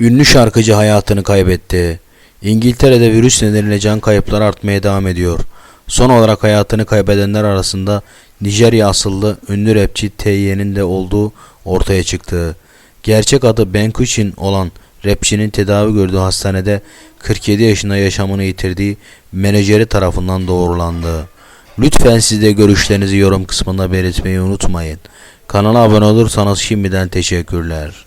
Ünlü şarkıcı hayatını kaybetti. İngiltere'de virüs nedeniyle can kayıpları artmaya devam ediyor. Son olarak hayatını kaybedenler arasında Nijerya asıllı ünlü rapçi T.Y.'nin de olduğu ortaya çıktı. Gerçek adı Ben Kuchin olan rapçinin tedavi gördüğü hastanede 47 yaşında yaşamını yitirdiği menajeri tarafından doğrulandı. Lütfen siz de görüşlerinizi yorum kısmında belirtmeyi unutmayın. Kanala abone olursanız şimdiden teşekkürler.